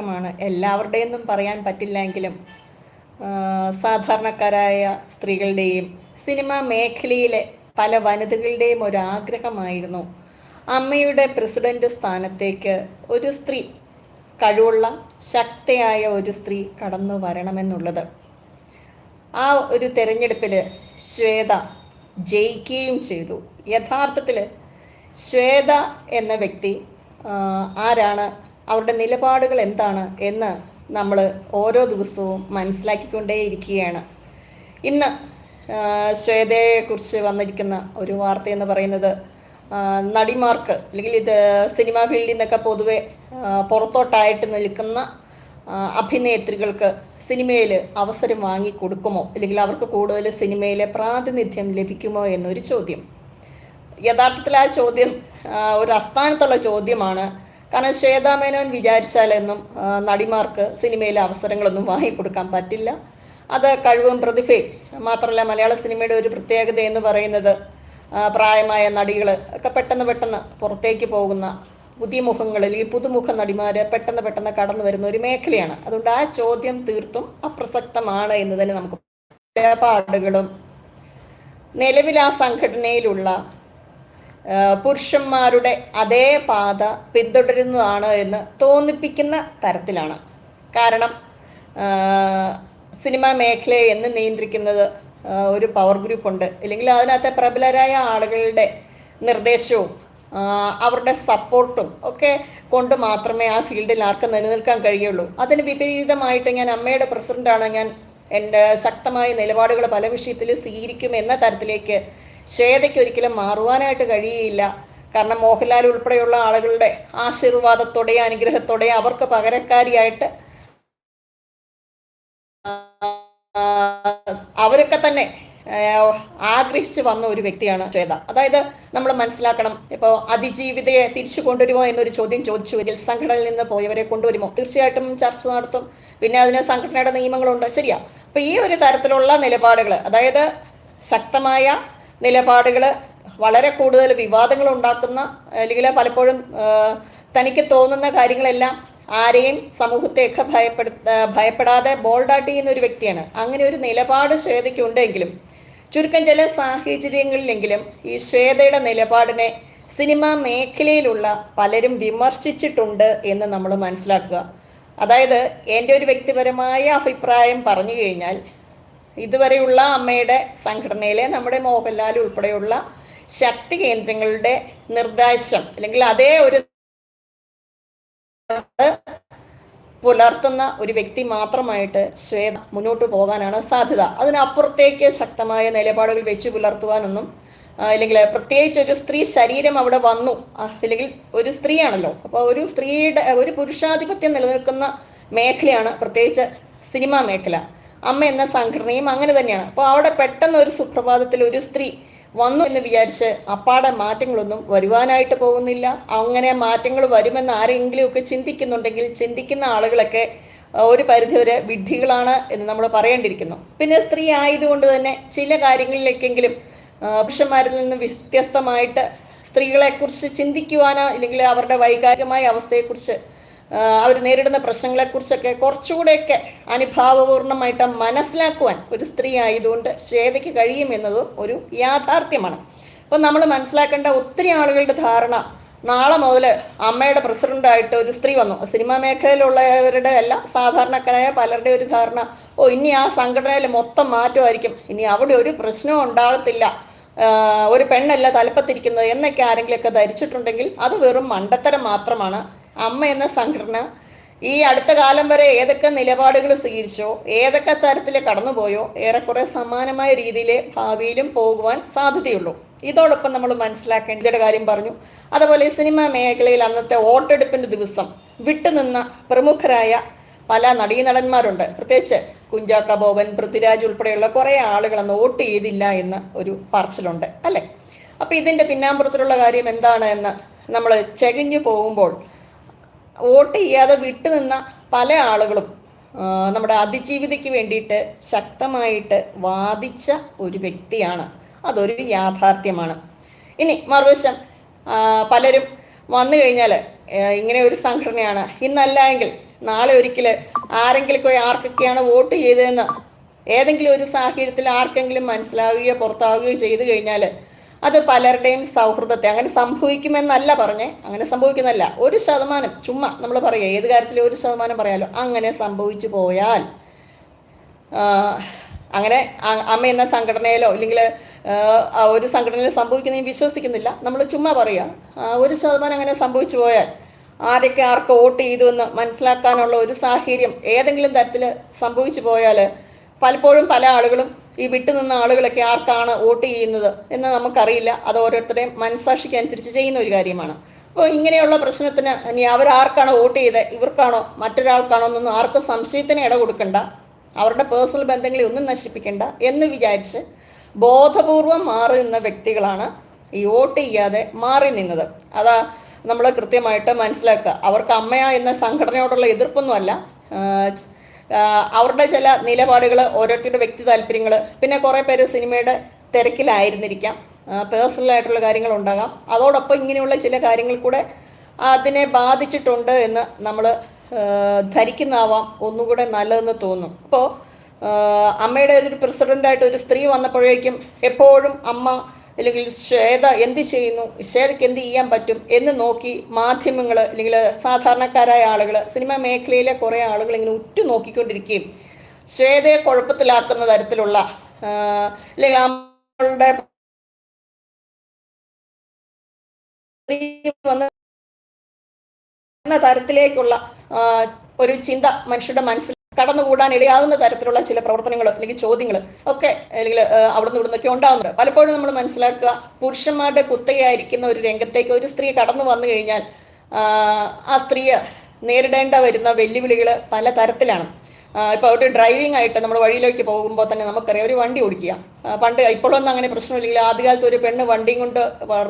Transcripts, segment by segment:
ാണ് എല്ലാവരുടെയൊന്നും പറയാൻ പറ്റില്ലെങ്കിലും സാധാരണക്കാരായ സ്ത്രീകളുടെയും സിനിമാ മേഖലയിലെ പല വനിതകളുടെയും ഒരു ആഗ്രഹമായിരുന്നു അമ്മയുടെ പ്രസിഡന്റ് സ്ഥാനത്തേക്ക് ഒരു സ്ത്രീ കഴിവുള്ള ശക്തയായ ഒരു സ്ത്രീ കടന്നു വരണമെന്നുള്ളത്. ആ ഒരു തെരഞ്ഞെടുപ്പിൽ ശ്വേത ജയിക്കുകയും ചെയ്തു. യഥാർത്ഥത്തിൽ ശ്വേത എന്ന വ്യക്തി ആരാണ് അവരുടെ നിലപാടുകൾ എന്താണ് എന്ന് നമ്മൾ ഓരോ ദിവസവും മനസ്സിലാക്കിക്കൊണ്ടേയിരിക്കുകയാണ് ഇന്ന് ശ്വേതയെക്കുറിച്ച് വന്നിരിക്കുന്ന ഒരു വാർത്ത എന്ന് പറയുന്നത് നടിമാർക്ക് അല്ലെങ്കിൽ ഇത് സിനിമാ ഫീൽഡിൽ നിന്നൊക്കെ പൊതുവെ പുറത്തോട്ടായിട്ട് നിൽക്കുന്ന അഭിനേത്രികൾക്ക് സിനിമയിൽ അവസരം വാങ്ങി കൊടുക്കുമോ അല്ലെങ്കിൽ അവർക്ക് കൂടുതൽ സിനിമയിലെ പ്രാതിനിധ്യം ലഭിക്കുമോ എന്നൊരു ചോദ്യം. യഥാർത്ഥത്തിൽ ആ ചോദ്യം ഒരു അസ്ഥാനത്തുള്ള ചോദ്യമാണ് കാരണം ശ്വേതാ മേനോൻ വിചാരിച്ചാലൊന്നും നടിമാർക്ക് സിനിമയിലെ അവസരങ്ങളൊന്നും വാങ്ങിക്കൊടുക്കാൻ പറ്റില്ല. അത് കഴിവും പ്രതിഭയും. മാത്രമല്ല മലയാള സിനിമയുടെ ഒരു പ്രത്യേകത എന്ന് പറയുന്നത് പ്രായമായ നടികൾ ഒക്കെ പെട്ടെന്ന് പെട്ടെന്ന് പുറത്തേക്ക് പോകുന്ന പുതിയ മുഖങ്ങളിൽ ഈ പുതുമുഖ നടിമാർ പെട്ടെന്ന് പെട്ടെന്ന് കടന്നു വരുന്ന ഒരു മേഖലയാണ്. അതുകൊണ്ട് ആ ചോദ്യം തീർത്തും അപ്രസക്തമാണ് എന്ന് തന്നെ നമുക്ക് പാടുകളും നിലവിൽ ആ സംഘടനയിലുള്ള പുരുഷന്മാരുടെ അതേ പാത പിന്തുടരുന്നതാണ് എന്ന് തോന്നിപ്പിക്കുന്ന തരത്തിലാണ്. കാരണം സിനിമാ മേഖലയെ എന്ന് നിയന്ത്രിക്കുന്നത് ഒരു പവർ ഗ്രൂപ്പുണ്ട് ഇല്ലെങ്കിൽ അതിനകത്തെ പ്രബലരായ ആളുകളുടെ നിർദ്ദേശവും അവരുടെ സപ്പോർട്ടും ഒക്കെ കൊണ്ട് മാത്രമേ ആ ഫീൽഡിൽ ആർക്കും നിലനിൽക്കാൻ കഴിയുള്ളൂ. അതിന് വിപരീതമായിട്ട് ഞാൻ അമ്മയുടെ പ്രസിഡന്റാണ്. ഞാൻ എന്റെ ശക്തമായ നിലപാടുകൾ പല വിഷയത്തിൽ സ്വീകരിക്കും എന്ന തരത്തിലേക്ക് ശ്വേതയ്ക്ക് ഒരിക്കലും മാറുവാനായിട്ട് കഴിയില്ല. കാരണം മോഹൻലാൽ ഉൾപ്പെടെയുള്ള ആളുകളുടെ ആശീർവാദത്തോടെ അനുഗ്രഹത്തോടെ അവർക്ക് പകരക്കാരിയായിട്ട് അവരൊക്കെ തന്നെ ആഗ്രഹിച്ചു വന്ന ഒരു വ്യക്തിയാണ് ശ്വേത. അതായത് നമ്മൾ മനസ്സിലാക്കണം ഇപ്പോൾ അതിജീവിതയെ തിരിച്ചു കൊണ്ടുവരുമോ എന്നൊരു ചോദ്യം ചോദിച്ചു. വരിക സംഘടനയിൽ നിന്ന് പോയവരെ കൊണ്ടുവരുമോ? തീർച്ചയായിട്ടും ചർച്ച നടത്തും. പിന്നെ അതിന് സംഘടനയുടെ നിയമങ്ങളുണ്ട്. ശരിയാ. അപ്പോൾ ഈ ഒരു തരത്തിലുള്ള നിലപാടുകൾ അതായത് ശക്തമായ നിലപാടുകൾ വളരെ കൂടുതൽ വിവാദങ്ങൾ ഉണ്ടാക്കുന്ന അല്ലെങ്കിൽ പലപ്പോഴും തനിക്ക് തോന്നുന്ന കാര്യങ്ങളെല്ലാം ആരെയും സമൂഹത്തെയൊക്കെ ഭയപ്പെടുത്ത ഭയപ്പെടാതെ ബോൾഡാട്ട് ചെയ്യുന്ന ഒരു വ്യക്തിയാണ്. അങ്ങനെ ഒരു നിലപാട് ശ്വേതയ്ക്ക് ഉണ്ടെങ്കിലും ചുരുക്കം ചില സാഹചര്യങ്ങളിലെങ്കിലും ഈ ശ്വേതയുടെ നിലപാടിനെ സിനിമാ മേഖലയിലുള്ള പലരും വിമർശിച്ചിട്ടുണ്ട് എന്ന് നമ്മൾ മനസ്സിലാക്കുക. അതായത് എന്റെ ഒരു വ്യക്തിപരമായ അഭിപ്രായം പറഞ്ഞു കഴിഞ്ഞാൽ ഇതുവരെയുള്ള അമ്മയുടെ സംഘടനയിലെ നമ്മുടെ മോഹൻലാൽ ഉൾപ്പെടെയുള്ള ശക്തി കേന്ദ്രങ്ങളുടെ നിർദ്ദേശം അല്ലെങ്കിൽ അതേ ഒരു പുലർത്തുന്ന ഒരു വ്യക്തി മാത്രമായിട്ട് ശ്വേത മുന്നോട്ട് പോകാനാണ് സാധ്യത. അതിനപ്പുറത്തേക്ക് ശക്തമായ നിലപാടുകൾ വെച്ചു പുലർത്തുവാനൊന്നും അല്ലെങ്കിൽ പ്രത്യേകിച്ച് ഒരു സ്ത്രീ ശരീരം അവിടെ വന്നു അല്ലെങ്കിൽ ഒരു സ്ത്രീയാണല്ലോ. അപ്പോൾ ഒരു സ്ത്രീയുടെ ഒരു പുരുഷാധിപത്യം നിലനിൽക്കുന്ന മേഖലയാണ് പ്രത്യേകിച്ച് സിനിമാ മേഖല. അമ്മ എന്ന സംഘടനയും അങ്ങനെ തന്നെയാണ്. അപ്പോൾ അവിടെ പെട്ടെന്ന് ഒരു സുപ്രഭാതത്തിൽ ഒരു സ്ത്രീ വന്നു എന്ന് വിചാരിച്ച് അപ്പാടെ മാറ്റങ്ങളൊന്നും വരുവാനായിട്ട് പോകുന്നില്ല. അങ്ങനെ മാറ്റങ്ങൾ വരുമെന്ന് ആരെങ്കിലും ഒക്കെ ചിന്തിക്കുന്നുണ്ടെങ്കിൽ ചിന്തിക്കുന്ന ആളുകളൊക്കെ ഒരു പരിധിവരെ വിഡ്ഢികളാണ് എന്ന് നമ്മൾ പറയേണ്ടിയിരിക്കുന്നു. പിന്നെ സ്ത്രീ ആയതുകൊണ്ട് തന്നെ ചില കാര്യങ്ങളിലേക്കെങ്കിലും പുരുഷന്മാരിൽ നിന്ന് വ്യത്യസ്തമായിട്ട് സ്ത്രീകളെക്കുറിച്ച് ചിന്തിക്കുവാനോ ഇല്ലെങ്കിൽ അവരുടെ വൈകാരികമായ അവസ്ഥയെക്കുറിച്ച് അവർ നേരിടുന്ന പ്രശ്നങ്ങളെക്കുറിച്ചൊക്കെ കുറച്ചുകൂടെയൊക്കെ അനുഭാവപൂർണമായിട്ട് മനസ്സിലാക്കുവാൻ ഒരു സ്ത്രീ ആയതുകൊണ്ട് ശ്വേതയ്ക്ക് കഴിയുമെന്നതും ഒരു യാഥാർത്ഥ്യമാണ്. അപ്പം നമ്മൾ മനസ്സിലാക്കേണ്ട ഒത്തിരി ആളുകളുടെ ധാരണ നാളെ മുതൽ അമ്മയുടെ പ്രസിഡന്റായിട്ട് ഒരു സ്ത്രീ വന്നു. സിനിമാ മേഖലയിലുള്ളവരുടെ അല്ല സാധാരണക്കാരായ പലരുടെ ഒരു ധാരണ ഓ ഇനി ആ സംഘടനയിൽ മൊത്തം മാറ്റമായിരിക്കും. ഇനി അവിടെ ഒരു പ്രശ്നവും ഉണ്ടാകത്തില്ല. ഒരു പെണ്ണല്ല തലപ്പത്തിരിക്കുന്നത് എന്നൊക്കെ ആരെങ്കിലുമൊക്കെ ധരിച്ചിട്ടുണ്ടെങ്കിൽ അത് വെറും മണ്ടത്തരം മാത്രമാണ്. അമ്മ എന്ന സംഘടന ഈ അടുത്ത കാലം വരെ ഏതൊക്കെ നിലപാടുകൾ സ്വീകരിച്ചോ ഏതൊക്കെ തരത്തിൽ കടന്നുപോയോ ഏറെക്കുറെ സമാനമായ രീതിയിൽ ഭാവിയിലും പോകുവാൻ സാധ്യതയുള്ളൂ. ഇതോടൊപ്പം നമ്മൾ മനസ്സിലാക്കേണ്ട ഒരു കാര്യം പറഞ്ഞു. അതുപോലെ സിനിമാ മേഖലയിൽ അന്നത്തെ വോട്ടെടുപ്പിന്റെ ദിവസം വിട്ടുനിന്ന പ്രമുഖരായ പല നടീനടന്മാരുണ്ട്. പ്രത്യേകിച്ച് കുഞ്ചാക്ക ബോബൻ പൃഥ്വിരാജ് ഉൾപ്പെടെയുള്ള കുറേ ആളുകൾ അന്ന് വോട്ട് ചെയ്തില്ല എന്ന് ഒരു പറച്ചിലുണ്ട് അല്ലേ? അപ്പോൾ ഇതിന്റെ പിന്നാമ്പുറത്തിലുള്ള കാര്യം എന്താണ് എന്ന് നമ്മൾ ചെകഞ്ഞു പോകുമ്പോൾ വോട്ട് ചെയ്യാതെ വിട്ടുനിന്ന പല ആളുകളും നമ്മുടെ അതിജീവിതയ്ക്ക് വേണ്ടിയിട്ട് ശക്തമായിട്ട് വാദിച്ച ഒരു വ്യക്തിയാണ്. അതൊരു യാഥാർത്ഥ്യമാണ്. ഇനി മറുവശം പലരും വന്നു കഴിഞ്ഞാൽ ഇങ്ങനെ ഒരു സംഘടനയാണ്. ഇന്നല്ല എങ്കിൽ നാളെ ഒരിക്കൽ ആരെങ്കിലും ആർക്കൊക്കെയാണ് വോട്ട് ചെയ്തതെന്ന് ഏതെങ്കിലും ഒരു സാഹചര്യത്തിൽ ആർക്കെങ്കിലും മനസ്സിലാവുകയോ പുറത്താവുകയോ ചെയ്തു കഴിഞ്ഞാൽ അത് പലരുടെയും സൗഹൃദത്തെ അങ്ങനെ സംഭവിക്കുമെന്നല്ല പറഞ്ഞേ. അങ്ങനെ സംഭവിക്കുന്നല്ല ഒരു ശതമാനം ചുമ്മാ നമ്മൾ പറയുക ഏത് കാര്യത്തിൽ ഒരു ശതമാനം പറയാമല്ലോ അങ്ങനെ സംഭവിച്ചു പോയാൽ അങ്ങനെ അമ്മ എന്ന സംഘടനയിലോ അല്ലെങ്കിൽ ഒരു സംഘടനയിൽ സംഭവിക്കുന്നതും വിശ്വസിക്കുന്നില്ല. നമ്മൾ ചുമ്മാ പറയുക ഒരു ശതമാനം അങ്ങനെ സംഭവിച്ചു പോയാൽ ആരൊക്കെ ആർക്ക് വോട്ട് ചെയ്തു എന്ന് മനസ്സിലാക്കാനുള്ള ഒരു സാഹചര്യം ഏതെങ്കിലും തരത്തിൽ സംഭവിച്ചു പോയാൽ പലപ്പോഴും പല ആളുകളും ഈ വിട്ടുനിന്ന ആളുകളൊക്കെ ആർക്കാണ് വോട്ട് ചെയ്യുന്നത് എന്ന് നമുക്കറിയില്ല. അത് ഓരോരുത്തരുടെയും മനസാക്ഷിക്ക് അനുസരിച്ച് ചെയ്യുന്ന ഒരു കാര്യമാണ്. അപ്പോൾ ഇങ്ങനെയുള്ള പ്രശ്നത്തിന് ഇനി അവരാർക്കാണോ വോട്ട് ചെയ്തത്? ഇവർക്കാണോ? മറ്റൊരാൾക്കാണോ എന്നൊന്നും ആർക്കും സംശയത്തിന് ഇട കൊടുക്കണ്ട. അവരുടെ പേഴ്സണൽ ബന്ധങ്ങളെ ഒന്നും നശിപ്പിക്കണ്ട എന്ന് വിചാരിച്ച് ബോധപൂർവം മാറി നിന്ന വ്യക്തികളാണ് ഈ വോട്ട് ചെയ്യാതെ മാറി നിന്നത്. അതാ നമ്മൾ കൃത്യമായിട്ട് മനസ്സിലാക്കുക. അവർക്ക് അമ്മയ എന്ന സംഘടനയോടുള്ള എതിർപ്പൊന്നുമല്ല. അവരുടെ ചില നിലപാടുകൾ ഓരോരുത്തരുടെ വ്യക്തി താല്പര്യങ്ങൾ പിന്നെ കുറേ പേര് സിനിമയുടെ തിരക്കിലായിരുന്നിരിക്കാം. പേഴ്സണലായിട്ടുള്ള കാര്യങ്ങൾ ഉണ്ടാകാം. അതോടൊപ്പം ഇങ്ങനെയുള്ള ചില കാര്യങ്ങൾ കൂടെ അതിനെ ബാധിച്ചിട്ടുണ്ട് എന്ന് നമ്മൾ ധരിക്കുന്നതാവാം ഒന്നുകൂടെ നല്ലതെന്ന് തോന്നും. അപ്പോൾ അമ്മയുടെ ഒരു പ്രസിഡന്റായിട്ട് ഒരു സ്ത്രീ വന്നപ്പോഴേക്കും എപ്പോഴും അമ്മ അല്ലെങ്കിൽ ശ്വേത എന്ത് ചെയ്യുന്നു? ശ്വേതയ്ക്ക് എന്ത് ചെയ്യാൻ പറ്റും എന്ന് നോക്കി മാധ്യമങ്ങൾ അല്ലെങ്കിൽ സാധാരണക്കാരായ ആളുകൾ സിനിമാ മേഖലയിലെ കുറേ ആളുകൾ ഇങ്ങനെ ഉറ്റു നോക്കിക്കൊണ്ടിരിക്കുകയും ശ്വേതയെ കുഴപ്പത്തിലാക്കുന്ന തരത്തിലുള്ള അല്ലെങ്കിൽ നമ്മളുടെ വന്ന തരത്തിലേക്കുള്ള ഒരു ചിന്ത മനുഷ്യരുടെ മനസ്സിൽ കടന്നുകൂടാൻ ഇടയാകുന്ന തരത്തിലുള്ള ചില പ്രവർത്തനങ്ങൾ അല്ലെങ്കിൽ ചോദ്യങ്ങൾ ഒക്കെ അല്ലെങ്കിൽ അവിടെ നിന്ന് ഒക്കെ ഉണ്ടാകുന്നുണ്ട് പലപ്പോഴും നമ്മൾ മനസ്സിലാക്കുക പുരുഷന്മാരുടെ കുത്തകയായിരിക്കുന്ന ഒരു രംഗത്തേക്ക് ഒരു സ്ത്രീ കടന്നു വന്നു കഴിഞ്ഞാൽ ആ സ്ത്രീയെ നേരിടേണ്ട വരുന്ന വെല്ലുവിളികൾ പല തരത്തിലാണ്. ഇപ്പോൾ ഒരു ഡ്രൈവിംഗ് ആയിട്ട് നമ്മൾ വഴിയിലേക്ക് പോകുമ്പോൾ തന്നെ നമുക്കറിയാം ഒരു വണ്ടി ഓടിക്കുക. പണ്ട് ഇപ്പോഴൊന്നും അങ്ങനെ പ്രശ്നമില്ലെങ്കിൽ ആദ്യകാലത്ത് ഒരു പെണ്ണ് വണ്ടിയും കൊണ്ട്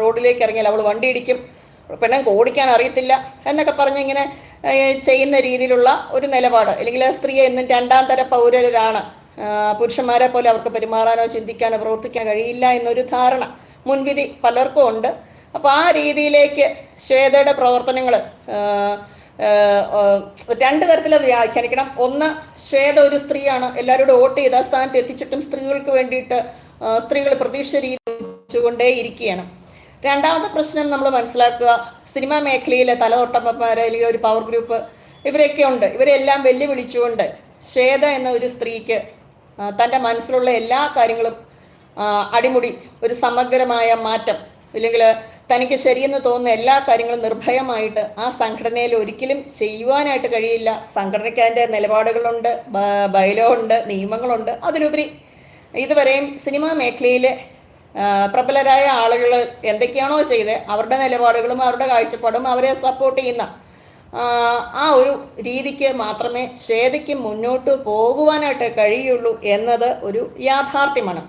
റോഡിലേക്ക് ഇറങ്ങിയാൽ അവൾ വണ്ടി ഇടിക്കും. പെണ്ണുങ്ങൾക്ക് ഓടിക്കാൻ അറിയത്തില്ല എന്നൊക്കെ പറഞ്ഞ് ഇങ്ങനെ ചെയ്യുന്ന രീതിയിലുള്ള ഒരു നിലപാട്. അല്ലെങ്കിൽ സ്ത്രീ എന്നും രണ്ടാം തര പൗരരാണ്. പുരുഷന്മാരെ പോലെ അവർക്ക് പെരുമാറാനോ ചിന്തിക്കാനോ പ്രവർത്തിക്കാൻ കഴിയില്ല എന്നൊരു ധാരണ മുൻവിധി പലർക്കും ഉണ്ട്. അപ്പോൾ ആ രീതിയിലേക്ക് ശ്വേതയുടെ പ്രവർത്തനങ്ങൾ രണ്ട് തരത്തിൽ വ്യാഖ്യാനിക്കണം. ഒന്ന് ശ്വേത ഒരു സ്ത്രീയാണ്. എല്ലാവരോടും വോട്ട് ചെയ്ത സ്ഥാനത്ത് എത്തിച്ചിട്ടും സ്ത്രീകൾക്ക് വേണ്ടിയിട്ട് സ്ത്രീകൾ പ്രതീക്ഷ രീതി ഇരിക്കുകയാണ്. രണ്ടാമത്തെ പ്രശ്നം നമ്മൾ മനസ്സിലാക്കുക സിനിമാ മേഖലയിലെ തലതൊട്ടമ്മമാർ അല്ലെങ്കിൽ ഒരു പവർ ഗ്രൂപ്പ് ഇവരൊക്കെ ഉണ്ട്. ഇവരെല്ലാം വെല്ലുവിളിച്ചുകൊണ്ട് ശ്വേത എന്ന ഒരു സ്ത്രീക്ക് തന്റെ മനസ്സിലുള്ള എല്ലാ കാര്യങ്ങളും അടിമുടി ഒരു സമഗ്രമായ മാറ്റം ഇല്ലെങ്കിൽ തനിക്ക് ശരിയെന്ന് തോന്നുന്ന എല്ലാ കാര്യങ്ങളും നിർഭയമായിട്ട് ആ സംഘടനയിൽ ഒരിക്കലും ചെയ്യുവാനായിട്ട് കഴിയില്ല. സംഘടനയ്ക്ക് അതിന്റെ നിലപാടുകളുണ്ട് ബയലോ ഉണ്ട് നിയമങ്ങളുണ്ട്. അതിലുപരി ഇതുവരെയും സിനിമാ മേഖലയിലെ പ്രബലരായ ആളുകൾ എന്തൊക്കെയാണോ ചെയ്ത് അവരുടെ നിലപാടുകളും അവരുടെ കാഴ്ചപ്പാടും അവരെ സപ്പോർട്ട് ചെയ്യുന്ന ആ ഒരു രീതിക്ക് മാത്രമേ ശ്വേതയ്ക്ക് മുന്നോട്ട് പോകുവാനായിട്ട് കഴിയുള്ളൂ എന്നത് ഒരു യാഥാർത്ഥ്യമാണ്.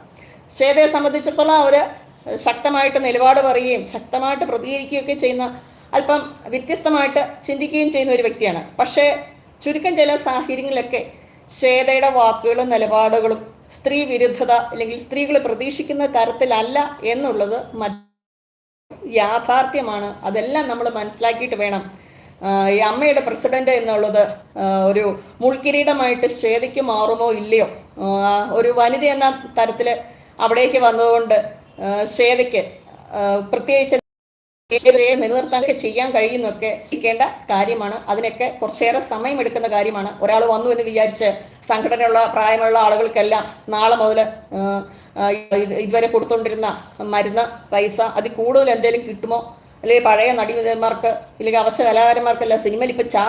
ശ്വേതയെ സംബന്ധിച്ചിടത്തോളം അവർ ശക്തമായിട്ട് നിലപാട് പറയുകയും ശക്തമായിട്ട് പ്രതികരിക്കുകയൊക്കെ ചെയ്യുന്ന അല്പം വ്യത്യസ്തമായിട്ട് ചിന്തിക്കുകയും ചെയ്യുന്ന ഒരു വ്യക്തിയാണ്. പക്ഷേ ചുരുക്കം ചില സാഹചര്യങ്ങളിലൊക്കെ ശ്വേതയുടെ വാക്കുകളും നിലപാടുകളും സ്ത്രീ വിരുദ്ധത അല്ലെങ്കിൽ സ്ത്രീകൾ പ്രതീക്ഷിക്കുന്ന തരത്തിലല്ല എന്നുള്ളത് യാഥാർത്ഥ്യമാണ്. അതെല്ലാം നമ്മൾ മനസ്സിലാക്കിയിട്ട് വേണം. ഈ അമ്മയുടെ പ്രസിഡന്റ് എന്നുള്ളത് ഒരു മുൾക്കിരീടമായിട്ട് ശ്വേതയ്ക്ക് മാറുമോ ഇല്ലയോ? ഒരു വനിത എന്ന തരത്തിൽ അവിടേക്ക് വന്നതുകൊണ്ട് ശ്വേതയ്ക്ക് പ്രത്യേകിച്ച് നിലനിർത്താനൊക്കെ ചെയ്യാൻ കഴിയുന്നൊക്കെ ചെയ്യേണ്ട കാര്യമാണ്. അതിനൊക്കെ കുറച്ചേറെ സമയം എടുക്കുന്ന കാര്യമാണ്. ഒരാൾ വന്നു എന്ന് വിചാരിച്ച് സംഘടനയുള്ള പ്രായമുള്ള ആളുകൾക്കെല്ലാം നാളെ മുതൽ ഇതുവരെ കൊടുത്തുകൊണ്ടിരുന്ന മരുന്ന് പൈസ അതിൽ കൂടുതൽ എന്തെങ്കിലും കിട്ടുമോ? അല്ലെങ്കിൽ പഴയ നടിമാർക്ക് ഇല്ലെങ്കിൽ അവശ്യ കലാകാരന്മാർക്കല്ല സിനിമയിൽ ഇപ്പം ചാ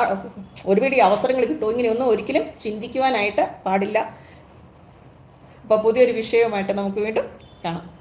ഒരുപിടി അവസരങ്ങൾ കിട്ടുമോ? ഇങ്ങനെയൊന്നും ഒരിക്കലും ചിന്തിക്കുവാനായിട്ട് പാടില്ല. അപ്പോൾ പുതിയൊരു വിഷയവുമായിട്ട് നമുക്ക് വീണ്ടും കാണാം.